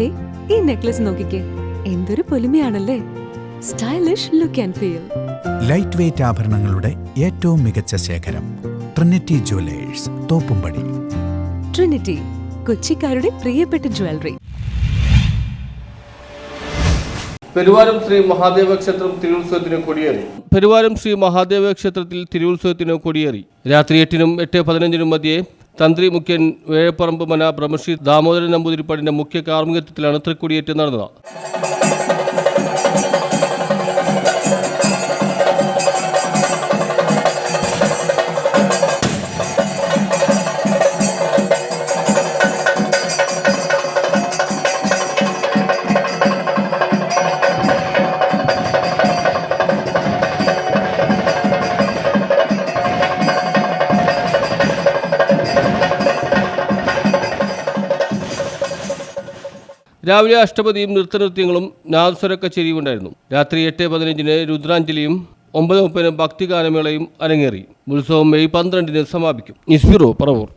ദേ ഈ നെക്ലസ് നോക്കിക്കേ. എന്തൊരു പൊലിമയാണല്ലേ. Stylish look and feel lightweight ആഭരണങ്ങളുടെ ഏറ്റവും മികച്ച ശേഖരം ട്രിനിറ്റി ജുവലേഴ്സ് തോപ്പുംപടി. ട്രിനിറ്റി കൊച്ചിക്കാരുടെ പ്രിയപ്പെട്ട ജ്വല്ലറി പെരുവാരം ശ്രീ മഹാദേവ ക്ഷേത്രം തിരുവുത്സവത്തിന് കൊടിയേറി. പെരുവാരം ശ്രീ മഹാദേവ ക്ഷേത്രത്തിൽ തിരുവുത്സവത്തിന് കൊടിയേറി. രാത്രി എട്ടിനും എട്ട് പതിനഞ്ചിനും മധ്യേ തന്ത്രി മുഖ്യൻ വേഴപ്പറമ്പ് മന ബ്രഹ്മശ്രീ ദാമോദരൻ നമ്പൂതിരിപ്പാടിന്റെ മുഖ്യ കാർമ്മികത്വത്തിലാണ് തൃക്കുടിയേറ്റം നടന്നത്. രാവിലെ അഷ്ടപതിയും നൃത്തനൃത്യങ്ങളും നാദസ്വര കച്ചേരിയും ഉണ്ടായിരുന്നു രാത്രി എട്ട് പതിനഞ്ചിന് രുദ്രാഞ്ജലിയും ഒമ്പത് മുപ്പതിന് ഭക്തിഗാനമേളയും അരങ്ങേറി. ഉത്സവം മെയ് പന്ത്രണ്ടിന് സമാപിക്കും. ഇസ്ബിറോ പറവൂർ.